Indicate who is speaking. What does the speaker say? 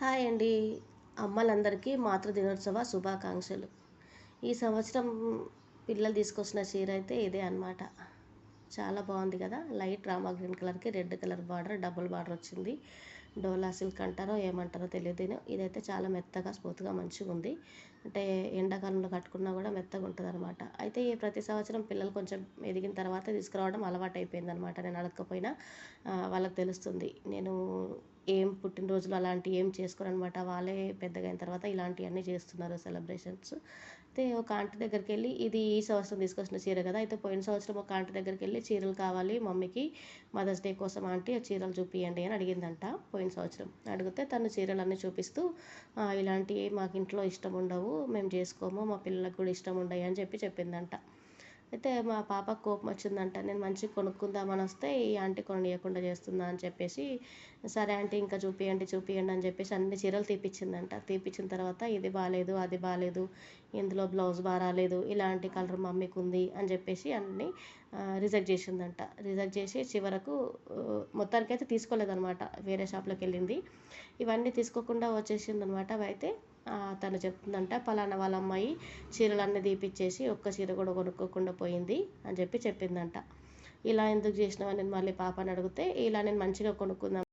Speaker 1: Hi అండి. అమ్మలందరికీ మాతృ దినోత్సవ శుభాకాంక్షలు. ఈ సంవత్సరం పిల్లలు తీసుకొచ్చిన చీర అయితే ఇదే అనమాట చాలా బాగుంది కదా. లైట్ రామా గ్రీన్ కలర్కి red colour border double border వచ్చింది. డోలా సిల్క్ అంటారో ఏమంటారో తెలియదు ఇదైతే చాలా మెత్తగా స్మూత్గా మంచిగా ఉంది. అంటే ఎండాకాలంలో కట్టుకున్నా కూడా మెత్తగా ఉంటుంది అనమాట అయితే ఈ ప్రతి సంవత్సరం పిల్లలు కొంచెం ఎదిగిన తర్వాత తీసుకురావడం అలవాటు అయిపోయింది అనమాట నేను అడగకపోయినా వాళ్ళకి తెలుస్తుంది. నేను ఏం పుట్టినరోజులు అలాంటివి ఏం చేసుకోరు అనమాట వాళ్ళే పెద్దగా అయిన తర్వాత ఇలాంటివన్నీ చేస్తున్నారు సెలబ్రేషన్స్. అయితే ఒక ఆంటీ దగ్గరికి వెళ్ళి ఇది ఈ సంవత్సరం తీసుకొచ్చిన చీర కదా అయితే పోయిన సంవత్సరం ఒక ఆంటీ దగ్గరికి వెళ్ళి చీరలు కావాలి మమ్మీకి మదర్స్ డే కోసం ఆంటీ చీరలు చూపియండి అని అడిగిందంట పోయిన సంవత్సరం. అడిగితే తను చీరలన్నీ చూపిస్తూ ఇలాంటివి మాకు ఇంట్లో ఇష్టం ఉండవు మేము చేసుకోము మా పిల్లలకు కూడా ఇష్టం ఉండవు అని చెప్పి చెప్పిందంట. అయితే మా పాపకు కోపం వచ్చిందంట నేను మంచిగా కొనుక్కుందామని వస్తే ఈ ఆంటీ కొనియకుండా చేస్తుందా? అని చెప్పేసి సరే ఆంటీ ఇంకా చూపియండి చూపియండి అని చెప్పేసి అన్ని చీరలు తీపిచ్చిందంట. తీపిచ్చిన తర్వాత ఇది బాగాలేదు అది బాగాలేదు ఇందులో బ్లౌజ్ బాగా రాలేదు ఇలాంటి కలర్ మమ్మీకి ఉంది అని చెప్పేసి అన్నీ రిజెక్ట్ చేసిందంట. రిజెక్ట్ చేసి చివరకు మొత్తానికి అయితే తీసుకోలేదనమాట వేరే షాప్లోకి వెళ్ళింది. ఇవన్నీ తీసుకోకుండా వచ్చేసిందనమాట అయితే తను చెప్తుందంట పలానా వాళ్ళ అమ్మాయి చీరలన్నీ తీపిచ్చేసి ఒక్క చీర కూడా కొనుక్కోకుండా పోయింది అని చెప్పి చెప్పిందంట. ఇలా ఎందుకు చేసినావు? నేను మళ్ళీ పాపని అడిగితే ఇలా నేను మంచిగా కొనుక్కుందాం